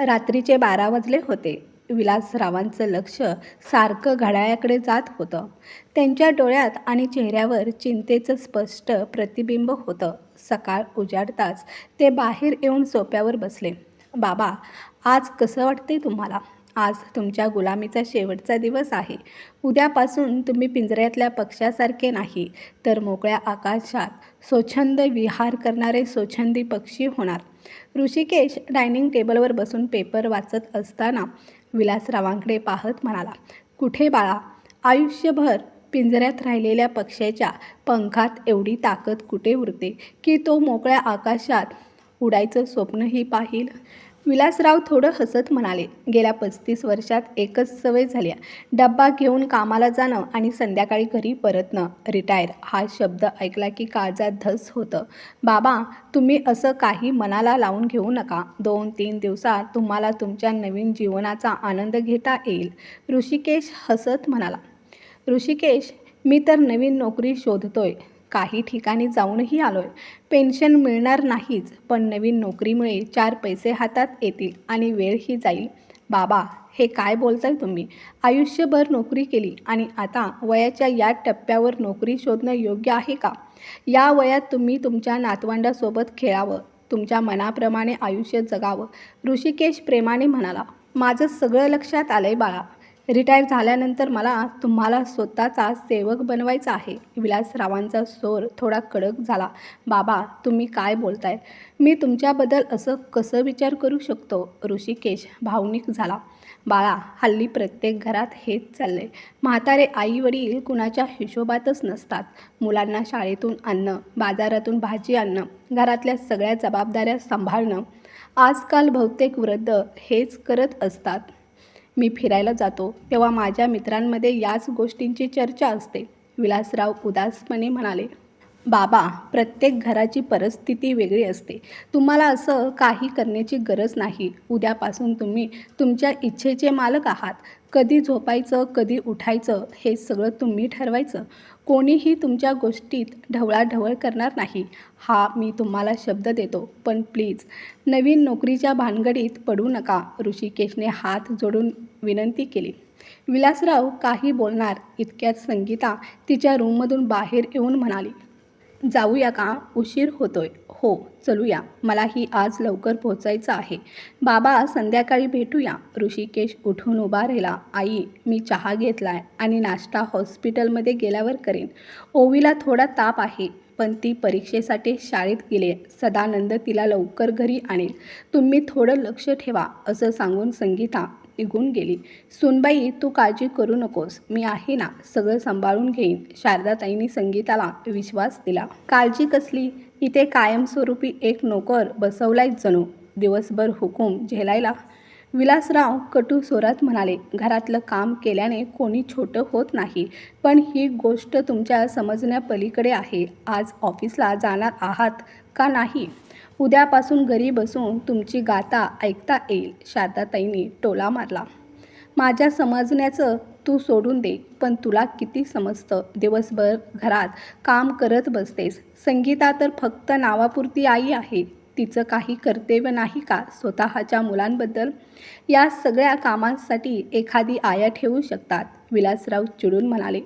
रात्रीचे बारा वाजले होते. विलासरावांचं लक्ष सारखं घड्याळाकडे जात होतं. त्यांच्या डोळ्यात आणि चेहऱ्यावर चिंतेचं स्पष्ट प्रतिबिंब होतं. सकाळ उजाडताच ते बाहेर येऊन सोप्यावर बसले. बाबा आज कसं वाटते तुम्हाला? आज तुमच्या गुलामीचा शेवटचा दिवस आहे. उद्यापासून तुम्ही पिंजऱ्यातल्या पक्ष्यासारखे नाही तर मोकळ्या आकाशात स्वच्छंद विहार करणारे स्वच्छंदी पक्षी होणार. ऋषिकेश डायनिंग टेबलवर बसून पेपर वाचत असताना विलासरावांकडे पाहत म्हणाला कुठे बाळा? आयुष्यभर पिंजऱ्यात राहिलेल्या पक्ष्याच्या पंखात एवढी ताकद कुठे उरते? की तो मोकळ्या आकाशात उडायचं स्वप्नही पाहिलं? विलासराव थोडं हसत म्हणाले गेल्या पस्तीस वर्षात एकच सवय झाली आहे. डब्बा घेऊन कामाला जाणं आणि संध्याकाळी घरी परतणं. रिटायर. हा शब्द ऐकला की काळजात धस होतं. बाबा तुम्ही असं काही मनाला लावून घेऊ नका. दोन तीन दिवसात तुम्हाला तुमच्या नवीन जीवनाचा आनंद घेता येईल. ऋषिकेश हसत म्हणाला. ऋषिकेश मी तर नवीन नोकरी शोधतोय. काही ठिकाणी जाऊनही आलो आहे पेन्शन मिळणार नाहीच पण नवीन नोकरीमुळे चार पैसे हातात येतील आणि वेळही जाईल. बाबा हे काय बोलताय तुम्ही? आयुष्यभर नोकरी केली आणि आता वयाच्या या टप्प्यावर नोकरी शोधणं योग्य आहे का? या वयात तुम्ही तुमच्या नातवंडासोबत खेळावं तुमच्या मनाप्रमाणे आयुष्य जगावं. ऋषिकेश प्रेमाने म्हणाला माझं सगळं लक्षात आलंय बाळा. रिटायर झाल्यानंतर मला तुम्हाला स्वतःचा सेवक बनवायचा आहे. विलासरावांचा स्वर थोडा कडक झाला. बाबा तुम्ही काय बोलताय? मी तुमच्याबद्दल असं कसं विचार करू शकतो? ऋषिकेश भावनिक झाला. बाळा हल्ली प्रत्येक घरात हेच चाललंय. म्हातारे आई वडील कुणाच्या हिशोबातच नसतात. मुलांना शाळेतून आणणं बाजारातून भाजी आणणं घरातल्या सगळ्या जबाबदाऱ्या सांभाळणं. आजकाल बहुतेक वृद्ध हेच करत असतात. मी फिरायला जातो तेव्हा माझ्या मित्रांमध्ये याच गोष्टींची चर्चा असते विलासराव उदासपणे म्हणाले. बाबा प्रत्येक घराची परिस्थिती वेगळी असते. तुम्हाला असं काही करण्याची गरज नाही. उद्यापासून तुम्ही तुमच्या इच्छेचे मालक आहात. कधी झोपायचं कधी उठायचं हे सगळं तुम्ही ठरवायचं. कोणीही तुमच्या गोष्टीत ढवळाढवळ करणार नाही. हा मी तुम्हाला शब्द देतो पण प्लीज नवीन नोकरीच्या भानगडीत पडू नका. ऋषिकेशने हात जोडून विनंती केली. विलासराव काही बोलणार इतक्यात संगीता तिच्या रूममधून बाहेर येऊन म्हणाली जाऊया का? उशीर होतोय. हो चलूया. मलाही आज लवकर पोहोचायचं आहे. बाबा संध्याकाळी भेटूया. ऋषिकेश उठून उभा राहिला. आई मी चहा घेतलाय आणि नाश्ता हॉस्पिटलमध्ये गेल्यावर करेन. ओवीला थोडा ताप आहे पण ती परीक्षेसाठी शाळेत गेले सदानंद तिला लवकर घरी आणेल. तुम्ही थोडं लक्ष ठेवा असं सांगून संगीता निघून गेली. सुनबाई तू काळजी करू नकोस. मी आहे ना सगळं सांभाळून घेईन. शारदाताईंनी संगीताला विश्वास दिला. काळजी कसली? इथे कायमस्वरूपी एक नोकर बसवलाय जणू. दिवसभर हुकूम झेलायला. विलासराव कटू स्वरात म्हणाले घरातलं काम केल्याने कोणी छोटं होत नाही. पण ही गोष्ट तुमच्या समजण्यापलीकडे आहे. आज ऑफिसला जाणार आहात का नाही? उद्यापासून घरी बसून तुमची गाथा ऐकता येईल शारदाताईंनी टोला मारला. माझ्या समजण्याचं तू सोडून दे पण तुला किती समजतं? दिवसभर घरात काम करत बसतेस. संगीता तर फक्त नावापुरती आई आहे. तिचं काही कर्तव्य नाही का स्वतःच्या मुलांबद्दल? या सगळ्या कामांसाठी एखादी आया ठेवू शकतात विलासराव चिडून म्हणाले.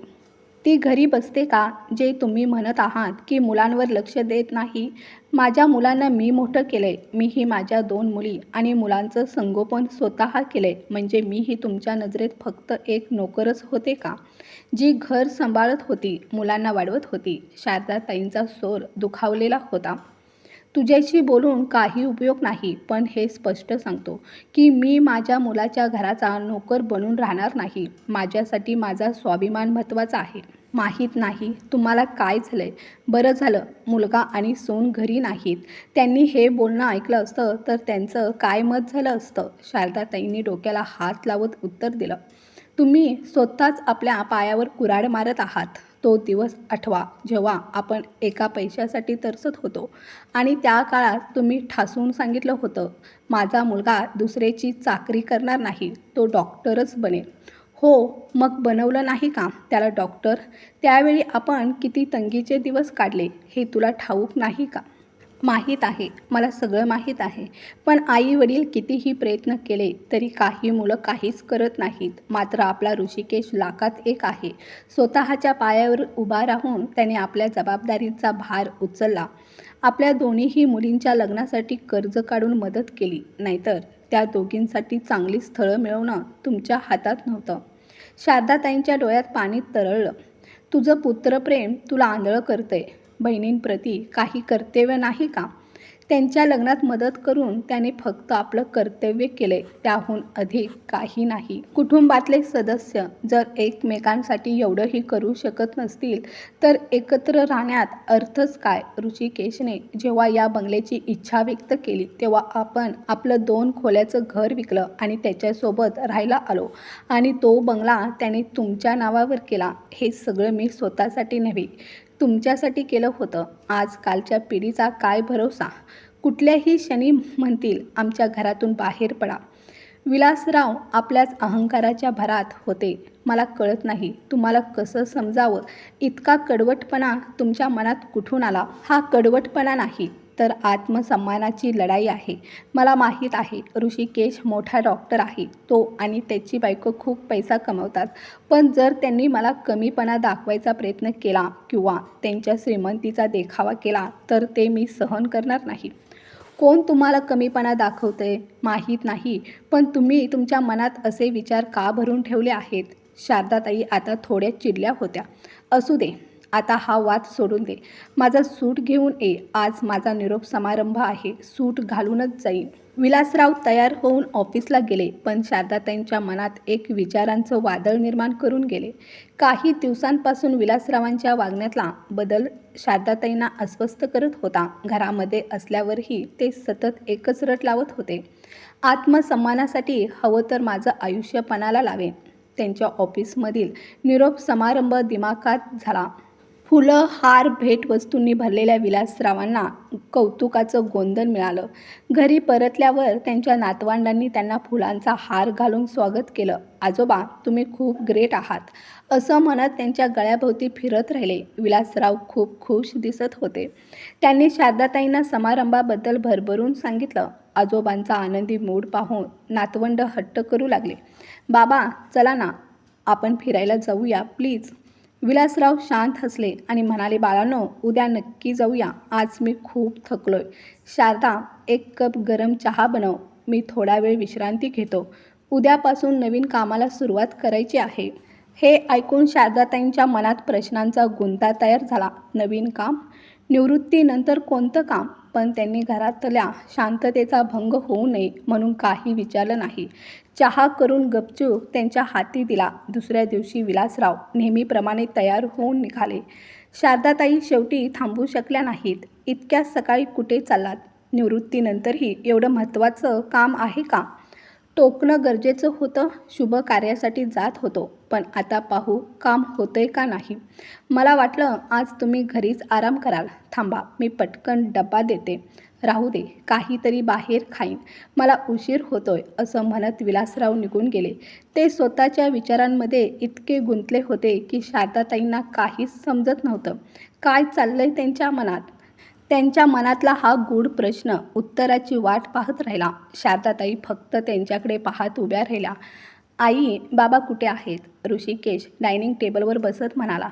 ती घरी बसते का? जे तुम्ही म्हणत आहात की मुलांवर लक्ष देत नाही. माझ्या मुलांना मी मोठं केलं आहे मीही माझ्या दोन मुली आणि मुलांचं संगोपन स्वतः केलं आहे म्हणजे मीही तुमच्या नजरेत फक्त एक नोकरच होते का? जी घर सांभाळत होती मुलांना वाढवत होती. शारदाताईंचा स्वर दुखावलेला होता. तुझ्याशी बोलून काही उपयोग नाही पण हे स्पष्ट सांगतो की मी माझ्या मुलाच्या घराचा नोकर बनून राहणार नाही. माझ्यासाठी माझा स्वाभिमान महत्त्वाचा आहे. माहीत नाही. तुम्हाला काय झालं आहे बरं झालं मुलगा आणि सून घरी नाहीत. त्यांनी हे बोलणं ऐकलं असतं तर त्यांचं काय मत झालं असतं? शारदाताईंनी डोक्याला हात लावत उत्तर दिलं. तुम्ही स्वतःच आपल्या पायावर कुऱ्हाड मारत आहात. तो दिवस आठवा जेव्हा आपण एका पैशासाठी तरसत होतो. आणि त्या काळात तुम्ही ठासून सांगितलं होतं माझा मुलगा दुसऱ्याची चाकरी करणार नाही तो डॉक्टरच बनेल. हो मग बनवलं नाही का? त्याला डॉक्टर त्यावेळी आपण किती तंगीचे दिवस काढले हे तुला ठाऊक नाही का? माहीत आहे मला सगळं माहीत आहे. पण आई वडील कितीही प्रयत्न केले तरी काही मुलं काहीच करत नाहीत. मात्र आपला ऋषिकेश लाखात एक आहे. स्वतःच्या पायावर उभा राहून त्याने आपल्या जबाबदारीचा भार उचलला. आपल्या दोन्हीही मुलींच्या लग्नासाठी कर्ज काढून मदत केली. नाहीतर त्या दोघींसाठी चांगली स्थळं मिळवणं तुमच्या हातात नव्हतं. शारदाताईंच्या डोळ्यात पाणी तरळलं. तुझं पुत्रप्रेम तुला आंधळं करतंय. बहिणींप्रती काही कर्तव्य नाही का? त्यांच्या लग्नात मदत करून त्याने फक्त आपलं कर्तव्य केले त्याहून अधिक काही नाही. कुटुंबातले सदस्य जर एकमेकांसाठी एवढंही करू शकत नसतील तर एकत्र राहण्यात अर्थच काय? ऋषिकेशने जेव्हा या बंगल्याची इच्छा व्यक्त केली तेव्हा आपण आपलं दोन खोल्याचं घर विकलं आणि त्याच्यासोबत राहायला आलो. आणि तो बंगला त्याने तुमच्या नावावर केला हे सगळं मी स्वतःसाठी नव्हे. तुमच्यासाठी केलं होतं. आजकालच्या पिढीचा काय भरोसा? कुठल्याही क्षणी म्हणतील आमच्या घरातून बाहेर पडा. विलासराव आपल्याच अहंकाराच्या भरात होते. मला कळत नाही तुम्हाला कसं समजावं? इतका कडवटपणा तुमच्या मनात कुठून आला? हा कडवटपणा नाही. तर आत्मसन्मानाची लढाई आहे. मला माहीत आहे ऋषिकेश मोठा डॉक्टर आहे. तो आणि त्याची बायको खूप पैसा कमवतात. पण जर त्यांनी मला कमीपणा दाखवायचा प्रयत्न केला किंवा त्यांच्या श्रीमंतीचा देखावा केला तर ते मी सहन करणार नाही. कोण तुम्हाला कमीपणा दाखवते माहीत नाही. पण तुम्ही तुमच्या मनात असे विचार का भरून ठेवले आहेत? शारदाताई आता थोड्या चिडल्या होत्या. असू दे. आता हा वाद सोडून दे. माझा सूट घेऊन ये. आज माझा निरोप समारंभ आहे. सूट घालूनच जाईन. विलासराव तयार होऊन ऑफिसला गेले पण शारदाताईंच्या मनात एक विचारांचं वादळ निर्माण करून गेले. काही दिवसांपासून विलासरावांच्या वागण्यातला बदल शारदाताईंना अस्वस्थ करत होता. घरामध्ये असल्यावरही ते सतत एकच रट लावत होते. आत्मसन्मानासाठी हवं तर माझं आयुष्य पणाला त्यांच्या ऑफिसमधील निरोप समारंभ दिमाखात झाला. फुलं हार भेटवस्तूंनी भरलेल्या विलासरावांना कौतुकाचं गोंधन मिळालं. घरी परतल्यावर त्यांच्या नातवंडांनी त्यांना फुलांचा हार घालून स्वागत केलं. आजोबा तुम्ही खूप ग्रेट आहात. असं म्हणत त्यांच्या गळ्याभोवती फिरत राहिले. विलासराव खूप खुश दिसत होते. त्यांनी शारदाताईंना समारंभाबद्दल भरभरून सांगितलं. आजोबांचा आनंदी मूड पाहून नातवंड हट्ट करू लागले. बाबा चला ना. आपण फिरायला जाऊया प्लीज विलासराव शांत हसले आणि म्हणाले बाळांनो उद्या नक्की जाऊया. आज मी खूप थकलोय. शारदा एक कप गरम चहा बनव. मी थोडा वेळ विश्रांती घेतो. उद्यापासून नवीन कामाला सुरुवात करायची आहे. हे ऐकून शारदाताईंच्या मनात प्रश्नांचा गुंता तयार झाला. नवीन काम? निवृत्तीनंतर कोणतं काम? पण त्यांनी घरातल्या शांततेचा भंग होऊ नये म्हणून काही विचारलं नाही. चहा करून गपचूप त्यांच्या हाती दिला. दुसऱ्या दिवशी विलासराव नेहमीप्रमाणे तयार होऊन निघाले. शारदाताई शेवटी थांबू शकल्या नाहीत. इतक्या सकाळी कुठे चाललात? निवृत्तीनंतरही एवढं महत्त्वाचं काम आहे का? टोकणं गरजेचं होतं. शुभ कार्यासाठी जात होतो. पण आता पाहू काम होतंय का नाही? मला वाटलं आज तुम्ही घरीच आराम कराल. थांबा मी पटकन डब्बा देते. राहू दे काहीतरी बाहेर खाईन. मला उशीर होतोय असं म्हणत विलासराव निघून गेले. ते स्वतःच्या विचारांमध्ये इतके गुंतले होते की शारदाताईंना काहीच समजत नव्हतं. काय चाललंय त्यांच्या मनात? त्यांच्या मनातला हा गूढ प्रश्न उत्तराची वाट पाहत राहिला. शारदाताई फक्त त्यांच्याकडे पाहत उभ्या राहिल्या. आई बाबा कुठे आहेत? ऋषिकेश डायनिंग टेबलवर बसत म्हणाला.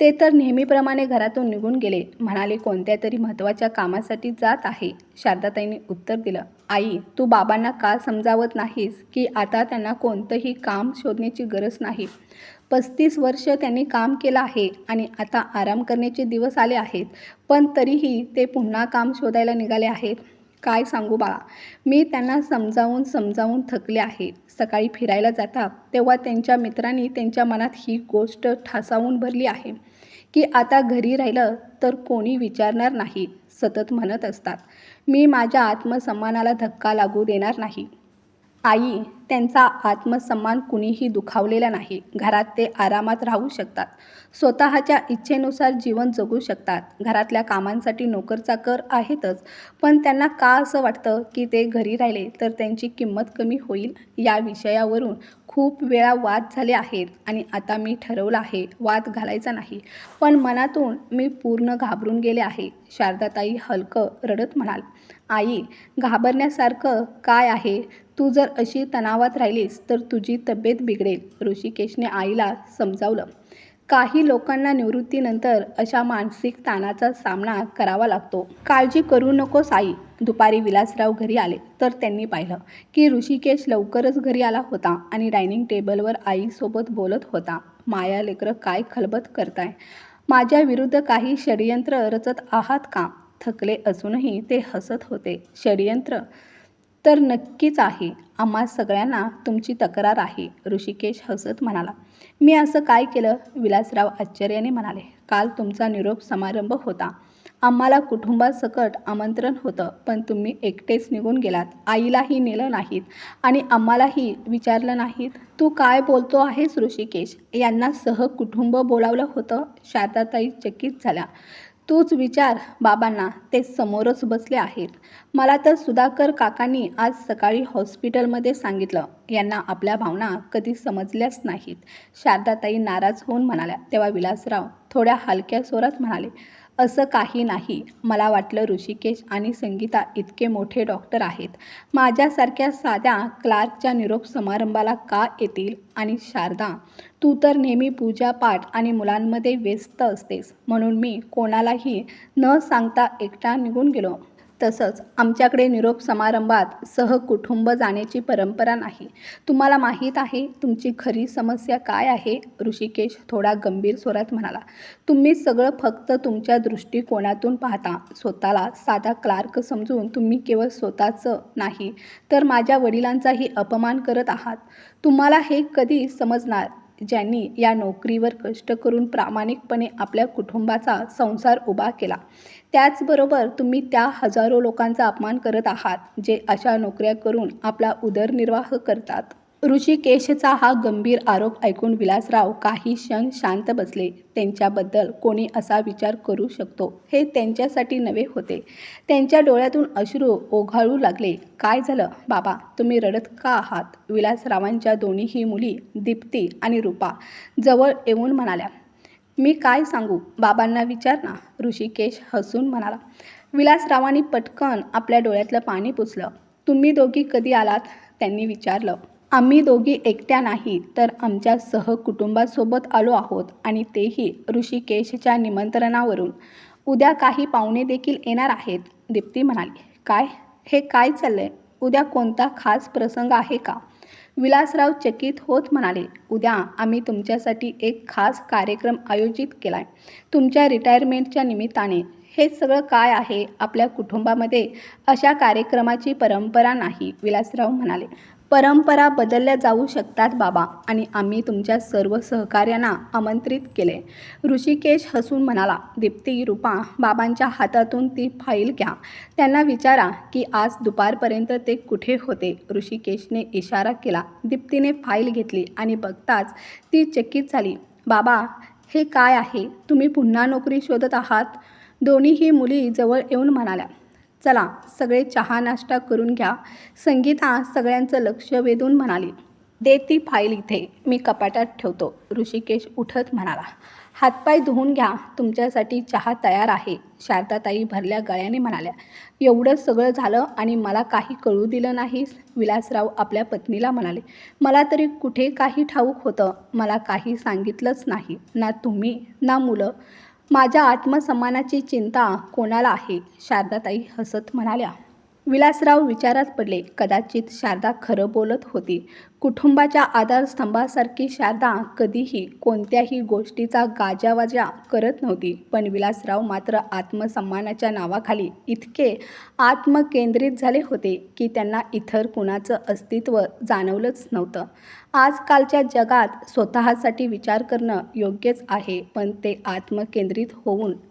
ते तर नेहमीप्रमाणे घरातून निघून गेले. म्हणाले कोणत्या तरी महत्त्वाच्या कामासाठी जात आहे? शारदाताईने उत्तर दिलं. आई तू बाबांना का समजावत नाहीस की आता त्यांना कोणतंही काम शोधण्याची गरज नाही? पस्तीस वर्ष त्यांनी काम केलं आहे आणि आता आराम करण्याचे दिवस आले आहेत. पण तरीही ते पुन्हा काम शोधायला निघाले आहेत. काय सांगू बाळा? मी त्यांना समजावून समजावून थकले आहे. सकाळी फिरायला जातात तेव्हा त्यांच्या मित्रांनी त्यांच्या मनात ही गोष्ट ठासावून भरली आहे की आता घरी राहिलं तर कोणी विचारणार नाही. सतत म्हणत असतात. मी माझ्या आत्मसन्मानाला धक्का लागू देणार नाही. आई त्यांचा आत्मसन्मान कुणीही दुखावलेला नाही. घरात ते आरामात राहू शकतात. स्वतःच्या इच्छेनुसार जीवन जगू शकतात. घरातल्या कामांसाठी नोकरचाकर आहेतच पण त्यांना का असं वाटतं की ते घरी राहिले तर त्यांची किंमत कमी होईल? या विषयावरून खूप वेळा वाद झाले आहेत आणि आता मी ठरवलं आहे वाद घालायचा नाही. पण मनातून मी पूर्ण घाबरून गेले आहे. शारदाताई हलकं रडत म्हणाल आई घाबरण्यासारखं काय आहे? तू जर अशी तणावात राहिलीस तर तुझी तब्येत बिघडेल ऋषिकेशने आईला समजावलं. काही लोकांना निवृत्तीनंतर अशा मानसिक ताणाचा सामना करावा लागतो. काळजी करू नकोस आई. दुपारी विलासराव घरी आले तर त्यांनी पाहिलं की ऋषिकेश लवकरच घरी आला होता आणि डायनिंग टेबलवर आईसोबत बोलत होता. माया लेकरं काय खलबत करताय? माझ्या विरुद्ध काही षडयंत्र रचत आहात का? थकले असूनही ते हसत होते. षडयंत्र तर नक्कीच आहे. आम्हा सगळ्यांना तुमची तक्रार आहे. ऋषिकेश हसत म्हणाला. मी असं काय केलं? विलासराव आश्चर्याने म्हणाले. काल तुमचा निरोप समारंभ होता. आम्हाला कुटुंबासकट आमंत्रण होतं पण तुम्ही एकटेच निघून गेलात. आईलाही नेलं नाहीत आणि आम्हालाही विचारलं नाहीत. तू काय बोलतो आहेस ऋषिकेश? यांना सहकुटुंब बोलावलं होतं? शारदाताई चकित झाल्या. तूच विचार बाबांना ते समोरच बसले आहेत. मला तर सुधाकर काकांनी आज सकाळी हॉस्पिटलमध्ये सांगितलं. यांना आपल्या भावना कधी समजल्याच नाहीत. शारदाताई नाराज होऊन म्हणाल्या. तेव्हा विलासराव थोड्या हलक्या स्वरात म्हणाले असं काही नाही. मला वाटलं ऋषिकेश आणि संगीता इतके मोठे डॉक्टर आहेत. माझ्यासारख्या साध्या क्लार्कच्या निरोप समारंभाला का येतील? आणि शारदा तू तर नेहमी पूजापाठ आणि मुलांमध्ये व्यस्त असतेस. म्हणून मी कोणालाही न सांगता एकटा निघून गेलो. तसंच आमच्याकडे निरोप समारंभात सहकुटुंब जाण्याची परंपरा नाही. तुम्हाला माहीत आहे तुमची खरी समस्या काय आहे? ऋषिकेश थोडा गंभीर स्वरात म्हणाला. तुम्ही सगळं फक्त तुमच्या दृष्टिकोनातून पाहता. स्वतःला साधा क्लार्क समजून तुम्ही केवळ स्वतःचं नाही तर माझ्या वडिलांचाही अपमान करत आहात. तुम्हाला हे कधी समजणार? ज्यांनी या नोकरीवर कष्ट करून प्रामाणिकपणे आपल्या कुटुंबाचा संसार उभा केला. त्याचबरोबर तुम्ही त्या हजारो लोकांचा अपमान करत आहात जे अशा नोकऱ्या करून आपला उदरनिर्वाह करतात. ऋषिकेशचा हा गंभीर आरोप ऐकून विलासराव काही क्षण शांत बसले. त्यांच्याबद्दल कोणी असा विचार करू शकतो? हे त्यांच्यासाठी नवे होते. त्यांच्या डोळ्यातून अश्रू ओघाळू लागले. काय झालं? बाबा तुम्ही रडत का आहात? विलासरावांच्या दोन्हीही मुली दीप्ती आणि रूपा जवळ येऊन म्हणाल्या मी काय सांगू? बाबांना विचार ना ऋषिकेश हसून म्हणाला. विलासरावांनी पटकन आपल्या डोळ्यातलं पाणी पुसलं. तुम्ही दोघी कधी आलात? त्यांनी विचारलं. आम्ही दोघी एकट्या नाही तर आमच्या सहकुटुंबासोबत आलो आहोत आणि तेही ऋषिकेशच्या निमंत्रणावरून. उद्या काही पाहुणे देखील येणार आहेत दीप्ती म्हणाली. काय? हे काय चाललंय? उद्या कोणता खास प्रसंग आहे का? विलासराव चकित होत म्हणाले. उद्या आम्ही तुमच्यासाठी एक खास कार्यक्रम आयोजित केला आहे तुमच्या रिटायरमेंटच्या निमित्ताने. हे सगळं काय आहे? आपल्या कुटुंबामध्ये अशा कार्यक्रमाची परंपरा नाही विलासराव म्हणाले. परंपरा बदलल्या जाऊ शकतात बाबा आणि आम्ही तुमच्या सर्व सहकार्यांना आमंत्रित केले. ऋषिकेश हसून म्हणाला दीप्ती रूपा बाबांच्या हातातून ती फाईल घ्या. त्यांना विचारा की आज दुपारपर्यंत ते कुठे होते. ऋषिकेशने इशारा केला. दीप्तीने फाईल घेतली आणि बघताच ती चकित झाली. बाबा हे काय आहे? तुम्ही पुन्हा नोकरी शोधत आहात? दोन्हीही मुली जवळ येऊन म्हणाल्या. चला सगळे चहा नाश्ता करून घ्या. संगीता सगळ्यांचं लक्ष वेधून म्हणाली दे ती फाईल इथे मी कपाटात ठेवतो. ऋषिकेश उठत म्हणाला हातपाय धुवून घ्या तुमच्यासाठी चहा तयार आहे. शारदाताई भरल्या गळ्याने म्हणाल्या एवढं सगळं झालं आणि मला काही कळू दिलं नाहीस? विलासराव आपल्या पत्नीला म्हणाले मला तरी कुठे काही ठाऊक होतं मला काही सांगितलंच नाही ना तुम्ही ना मुलं. माझ्या आत्मसन्मानाची चिंता कोणाला आहे? शारदाताई हसत म्हणाल्या. विलासराव विचारात पडले. कदाचित शारदा खरं बोलत होती. कुटुंबाच्या आधारस्तंभासारखी शारदा कधीही कोणत्याही गोष्टीचा गाजावाजा करत नव्हती. पण विलासराव मात्र आत्मसन्मानाच्या नावाखाली इतके आत्मकेंद्रित झाले होते की त्यांना इतर कुणाचं अस्तित्व जाणवलंच नव्हतं. आजकालच्या जगात स्वतःसाठी विचार करणं योग्यच आहे पण ते आत्मकेंद्रित होऊन